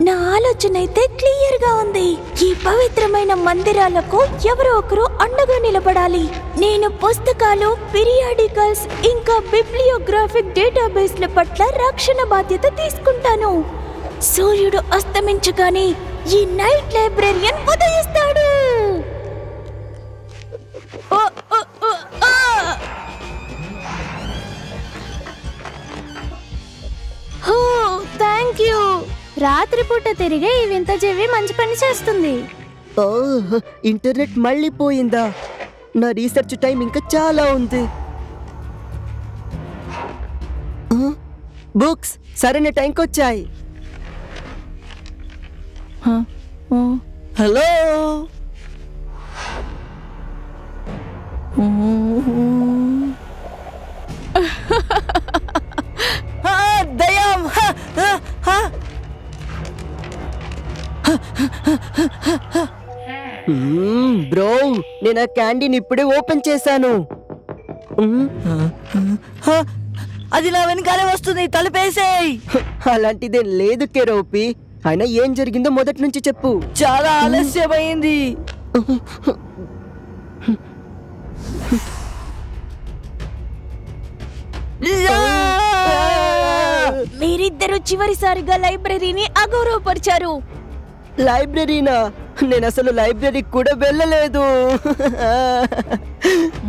నా ఆలోచన అయితే క్లియర్గా ఉంది. ఈ పవిత్రమైన మందిరాలకు ఎవరో ఒకరు అండగా నిలబడాలి. నేను పుస్తకాలు పిరియాడికల్స్ ఇంకా బిబ్లియోగ్రాఫిక్ డేటాబేస్ల పట్ల రక్షణ బాధ్యత తీసుకుంటాను. సూర్యుడు అస్తమించగానే ఈ నైట్ లైబ్రేరియన్ ఉదయిస్తాడు. ఓ, రాత్రిపూట తిరిగే ఈ వింత జీవి మంచి పని చేస్తుంది. ఇంటర్నెట్ మళ్ళీ పోయిందా? నా రీసెర్చ్ టైం ఇంకా చాలా ఉంది. బుక్స్ సరైన టైంకి వచ్చాయి. హలో? ఆ, బ్రో నేను ఆ క్యాండీని ఇప్పుడే ఓపెన్ చేశాను. హ! అది నా వెనకాలే వస్తుంది తలుపేసేయ్. అలాంటిదే లేదు కెరోపి. అయినా ఏం జరిగిందో మొదటి నుంచి చెప్పు. చాలా ఆలస్యమైంది. మీరిద్దరూ చివరిసారిగా లైబ్రరీని అగౌరవపరిచారు. లైబ్రరీనా? నేను అసలు లైబ్రరీకి కూడా వెళ్ళలేదు.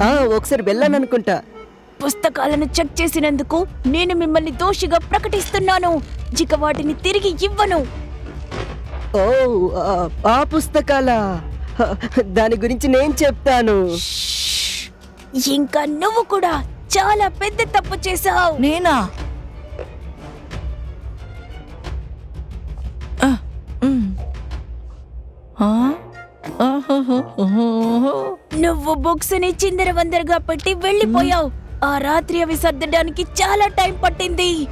ఆ, ఒకసారి వెళ్ళాను అనుకుంటా పుస్తకాలను చెక్ చేసినందుకు నేను మిమ్మల్ని దోషిగా ప్రకటిస్తున్నాను. ఇక వాటిని తిరిగి ఇవ్వను. ఓ ఆ, ఆ పుస్తకాల. దాని గురించి నేను చెప్తాను. ఇంకా నువ్వు కూడా చాలా పెద్ద తప్పు చేశావు. నేనా? నువ్వు బుక్స్ని చిందరవందరగా పెట్టి వెళ్ళిపోయావు. ఆ రాత్రి అవి సర్దడానికి చాలా టైం పట్టింది!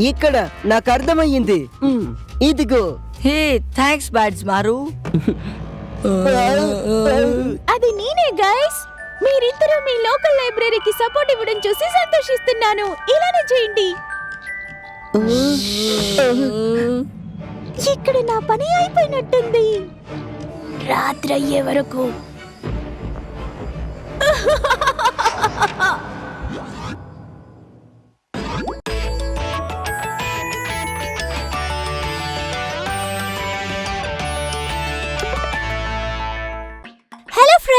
ఇక్కడ నాకు అర్థమయ్యింది. ఇదిగో. హే థ్యాంక్స్ బ్యాడ్స్ మారు. అది నేనే గైస్ మీరిద్దరూ మీ లోకల్ లైబ్రరీకి సపోర్ట్ ఇవ్వడం చూసి సంతోషిస్తున్నాను. ఇలానే చేయండి. ఇక్కడ నా పని అయిపోయినట్టుంది. రాత్రి అయ్యే వరకు